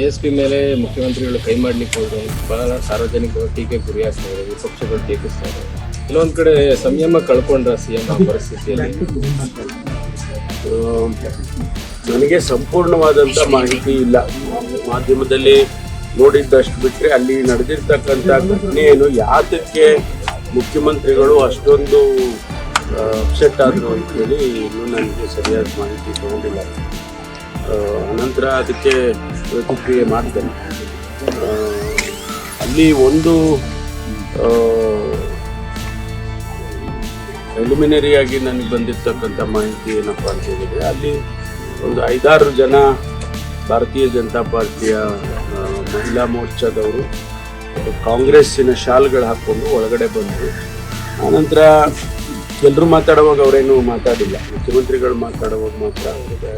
A S P ಮೇಲೆ ಮುಖ್ಯಮಂತ್ರಿಗಳು ಕೈ ಮಾಡ್ಲಿಕ್ಕೆ ಹೋದ್ರೆ, ಬಹಳ ಸಾರ್ವಜನಿಕರು ಟೀಕೆ ಗುರಿ ಆಗ್ತಾರೆ ವಿಪಕ್ಷಗಳು ಟೀಕಿಸ್ತಾರೆ ಕೆಲವೊಂದ್ ಕಡೆ ಸಂಯಮ ಕಳ್ಕೊಂಡ್ರ ಸಿಎಂ ಆ ಪರಿಸ್ಥಿತಿಯಲ್ಲಿ? ನನಗೆ ಸಂಪೂರ್ಣವಾದಂಥ ಮಾಹಿತಿ ಇಲ್ಲ. ಮಾಧ್ಯಮದಲ್ಲಿ ನೋಡಿದ್ದಷ್ಟು ಬಿಟ್ಟರೆ ಅಲ್ಲಿ ನಡೆದಿರ್ತಕ್ಕಂಥ ಘಟನೆ ಏನು, ಯಾತಕ್ಕೆ ಮುಖ್ಯಮಂತ್ರಿಗಳು ಅಷ್ಟೊಂದು ಅಪ್ಸೆಟ್ ಆದರು ಅಂತೇಳಿ ಇನ್ನೂ ನನಗೆ ಸರಿಯಾದ ಮಾಹಿತಿ ತಗೊಂಡಿಲ್ಲ. ಆ, ಅನಂತರ ಅದಕ್ಕೆ ಪ್ರತಿಕ್ರಿಯೆ ಮಾಡ್ತೇನೆ. ಅಲ್ಲಿ ಒಂದು ಎಲಿಮಿನರಿಯಾಗಿ ನನಗೆ ಬಂದಿರ್ತಕ್ಕಂಥ ಮಾಹಿತಿ ಏನಪ್ಪ ಅಂತ ಹೇಳಿದರೆ ಅಲ್ಲಿ ಒಂದು ಐದಾರು ಜನ ಭಾರತೀಯ ಜನತಾ ಪಾರ್ಟಿಯ ಮಹಿಳಾ ಮೋರ್ಚಾದವರು ಕಾಂಗ್ರೆಸ್ಸಿನ ಶಾಲ್ಗಳು ಹಾಕ್ಕೊಂಡು ಒಳಗಡೆ ಬಂದರು ಆನಂತರ ಎಲ್ಲರೂ ಮಾತಾಡುವಾಗ ಅವರೇನು ಮಾತಾಡಿಲ್ಲ. ಮುಖ್ಯಮಂತ್ರಿಗಳು ಮಾತಾಡುವಾಗ ಮಾತ್ರ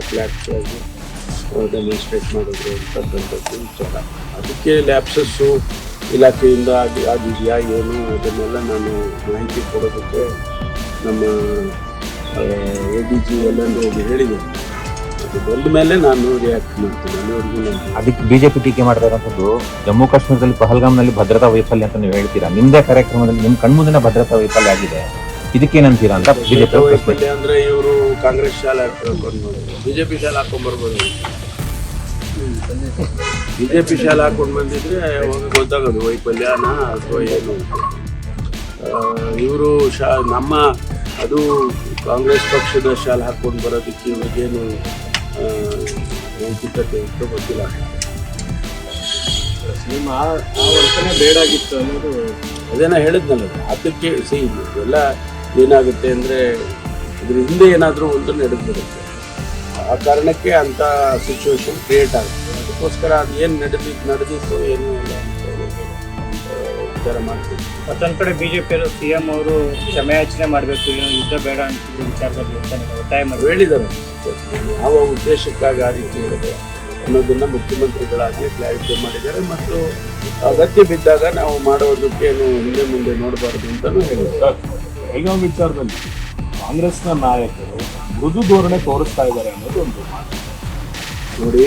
ಬ್ಲ್ಯಾಕ್ ಆಗಿ ಡೆಮಾನ್ಸ್ಟ್ರೇಟ್ ಮಾಡಿದ್ರು ಅಂತಕ್ಕಂಥದ್ದು ವಿಚಾರ ಅದಕ್ಕೆ ಲ್ಯಾಬ್ಸಸ್ಸು ಇಲಾಖೆಯಿಂದ ಆಗಿ ಆಗಿದೆಯಾ ಏನು ಅದನ್ನೆಲ್ಲ ನಾನು ಮಾಹಿತಿ ಕೊಡೋದಕ್ಕೆ ನಮ್ಮ ಎ ಡಿ ಜಿ ಎಲ್ಲರೂ ಹೋಗಿ ಹೇಳಿದೆ. ಅದು ಬಂದ ಮೇಲೆ ನಾನು ರಿಯಾಕ್ಟ್ ಮಾಡ್ತೀನಿ ಅಲ್ಲಿವರೆಗೂ ನಾನು ಅದಕ್ಕೆ ಬಿಜೆಪಿ ಟೀಕೆ ಮಾಡ್ತಾ ಜಮ್ಮು ಕಾಶ್ಮೀರದಲ್ಲಿ ಪಹಲ್ಗಾಮ್ನಲ್ಲಿ ಭದ್ರತಾ ವೈಫಲ್ಯ ಅಂತ ನೀವು ಹೇಳ್ತೀರಾ? ನಿಮ್ಮದೇ ಕಾರ್ಯಕ್ರಮದಲ್ಲಿ ನಿಮ್ಮ ಕಣ್ಮುಂದಿನ ಭದ್ರತಾ ವೈಫಲ್ಯ ಆಗಿದೆ. ಇದಕ್ಕೇನಂತೀರಾ ಅಂತ ಬಿಜೆಪಿ ವೈಫಲ್ಯ ಅಂದ್ರೆ ಇವರು ಕಾಂಗ್ರೆಸ್ ಶಾಲೆ ಹಾಕೊಂಡು ಬಿಜೆಪಿ ಶಾಲೆ ಹಾಕೊಂಡ್ ಬರ್ಬೋದು. ಬಿಜೆಪಿ ಶಾಲೆ ಹಾಕೊಂಡು ಬಂದಿದ್ರೆ ಅವಾಗ ಗೊತ್ತಾಗೋದು ವೈಫಲ್ಯನ ಅಥವಾ ಏನು? ಇವರು ಶಾ ನಮ್ಮ ಅದು ಕಾಂಗ್ರೆಸ್ ಪಕ್ಷದ ಶಾಲೆ ಹಾಕ್ಕೊಂಡು ಬರೋದಕ್ಕೆ ಇವ್ರಿಗೇನು ನೈತಿಕತೆ ಇತ್ತು ಗೊತ್ತಿಲ್ಲ. ನಿಮ್ಮ ಆ ಆ ವರ್ತನೆ ಬೇಡಾಗಿತ್ತು ಅನ್ನೋದು ಅದೇನ ಹೇಳಿದ್ನಲ್ಲ ಅದಕ್ಕೆ ಸಿ ಇದೆಲ್ಲ ಏನಾಗುತ್ತೆ ಅಂದರೆ ಇದ್ರ ಹಿಂದೆ ಏನಾದರೂ ಒಂದು ನಡೆದು ಬರುತ್ತೆ ಆ ಕಾರಣಕ್ಕೆ ಅಂತ ಸಿಚುವೇಶನ್ ಕ್ರಿಯೇಟ್ ಆಗುತ್ತೆ. ಅದಕ್ಕೋಸ್ಕರ ಅದು ಏನು ನಡೆದಿತ್ತು ನಡೆದಿತ್ತು ಏನು ಇಲ್ಲ ಅಂತ ವಿಚಾರ ಮಾಡ್ತೀವಿ. ಮತ್ತೊಂದ್ ಕಡೆ ಬಿಜೆಪಿ ಸಿಎಂ ಅವರು ಕ್ಷಮೆಯಾಚನೆ ಮಾಡಬೇಕು ಏನು ಯುದ್ಧ ಬೇಡ ಅಂತ ವಿಚಾರದಲ್ಲಿ ಒತ್ತಾಯ ಮಾಡಿ ಹೇಳಿದ್ದಾರೆ. ಯಾವ ಉದ್ದೇಶಕ್ಕಾಗಿ ಆ ರೀತಿ ಹೇಳಿದೆ ಅನ್ನೋದನ್ನ ಮುಖ್ಯಮಂತ್ರಿಗಳಾಗಿ ಕ್ಲಾರಿಫೈ ಮಾಡಿದ್ದಾರೆ ಮತ್ತು ಅಗತ್ಯ ಬಿದ್ದಾಗ ನಾವು ಮಾಡೋದಕ್ಕೆ ಏನು ಹಿಂದೆ ಮುಂದೆ ನೋಡಬಾರ್ದು ಅಂತಲೂ ಹೇಳಿದ್ದಾರೆ. ಹೇಗೋ ವಿಚಾರದಲ್ಲಿ ಕಾಂಗ್ರೆಸ್ನ ನಾಯಕರು ಮೃದು ಧೋರಣೆ ತೋರಿಸ್ತಾ ಇದ್ದಾರೆ ಅನ್ನೋದು ಒಂದು ಮಾತು. ನೋಡಿ,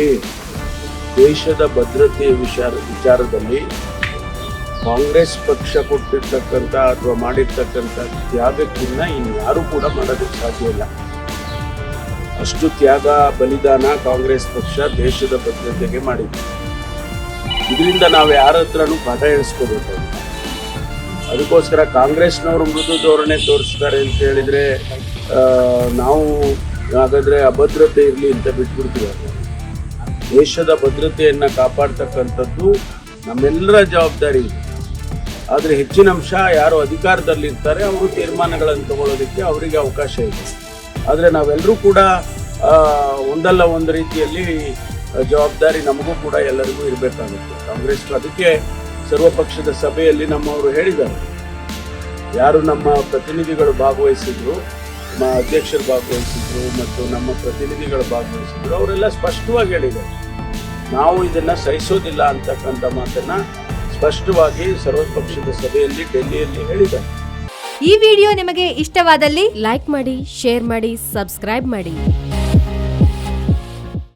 ದೇಶದ ಭದ್ರತೆಯ ವಿಚಾರ, ವಿಚಾರದಲ್ಲಿ ಕಾಂಗ್ರೆಸ್ ಪಕ್ಷ ಕೊಟ್ಟಿರ್ತಕ್ಕಂಥ ಅಥವಾ ಮಾಡಿರ್ತಕ್ಕಂಥ ತ್ಯಾಗಕ್ಕಿನ್ನ ಇನ್ಯಾರು ಕೂಡ ಮಾಡೋದಕ್ಕೆ ಸಾಧ್ಯ ಇಲ್ಲ. ಅಷ್ಟು ತ್ಯಾಗ, ಬಲಿದಾನ ಕಾಂಗ್ರೆಸ್ ಪಕ್ಷ ದೇಶದ ಭದ್ರತೆಗೆ ಮಾಡಿದೆ. ಇದರಿಂದ ನಾವು ಯಾರ ಹತ್ರನೂ ಪಾಠ ಹೇಳಿಸ್ಕೋಬೇಕಾಗಿಲ್ಲ ಅದಕ್ಕೋಸ್ಕರ ಕಾಂಗ್ರೆಸ್ನವರು ಮೃದು ಧೋರಣೆ ತೋರಿಸ್ತಾರೆ ಅಂತ ಹೇಳಿದ್ರೆ ನಾವು ಹಾಗಾದ್ರೆ ಅಭದ್ರತೆ ಇರಲಿ ಅಂತ ಬಿಟ್ಬಿಡ್ತೀವಿ. ದೇಶದ ಭದ್ರತೆಯನ್ನು ಕಾಪಾಡ್ತಕ್ಕಂಥದ್ದು ನಮ್ಮೆಲ್ಲರ ಜವಾಬ್ದಾರಿ ಇದೆ. ಆದರೆ ಹೆಚ್ಚಿನ ಅಂಶ ಯಾರು ಅಧಿಕಾರದಲ್ಲಿರ್ತಾರೆ, ಅವರು ತೀರ್ಮಾನಗಳನ್ನು ತಗೊಳ್ಳೋದಕ್ಕೆ ಅವರಿಗೆ ಅವಕಾಶ ಇದೆ. ಆದರೆ ನಾವೆಲ್ಲರೂ ಕೂಡ ಒಂದಲ್ಲ ಒಂದು ರೀತಿಯಲ್ಲಿ ಜವಾಬ್ದಾರಿ ನಮಗೂ ಕೂಡ ಎಲ್ಲರಿಗೂ ಇರಬೇಕಾಗುತ್ತೆ. ಕಾಂಗ್ರೆಸ್ ಅದಕ್ಕೆ ಸರ್ವಪಕ್ಷದ ಸಭೆಯಲ್ಲಿ ನಮ್ಮವರು ಹೇಳಿದ್ದಾರೆ. ಯಾರು ನಮ್ಮ ಪ್ರತಿನಿಧಿಗಳು ಭಾಗವಹಿಸಿದ್ರು, ನಮ್ಮ ಅಧ್ಯಕ್ಷರು ಭಾಗವಹಿಸಿದ್ರು ಮತ್ತು ನಮ್ಮ ಪ್ರತಿನಿಧಿಗಳು ಭಾಗವಹಿಸಿದ್ರು, ಅವರೆಲ್ಲ ಸ್ಪಷ್ಟವಾಗಿ ಹೇಳಿದ್ದಾರೆ. ನಾವು ಇದನ್ನು ಸಹಿಸೋದಿಲ್ಲ ಅಂತಕ್ಕಂಥ ಮಾತನ್ನ ಸ್ಪಷ್ಟವಾಗಿ ಸರ್ವಪಕ್ಷದ ಸಭೆಯಲ್ಲಿ, ಡೆಲ್ಲಿಯಲ್ಲಿ ಹೇಳಿದ್ದಾರೆ. ಈ ವಿಡಿಯೋ ನಿಮಗೆ ಇಷ್ಟವಾದಲ್ಲಿ ಲೈಕ್ ಮಾಡಿ, ಶೇರ್ ಮಾಡಿ, ಸಬ್ಸ್ಕ್ರೈಬ್ ಮಾಡಿ.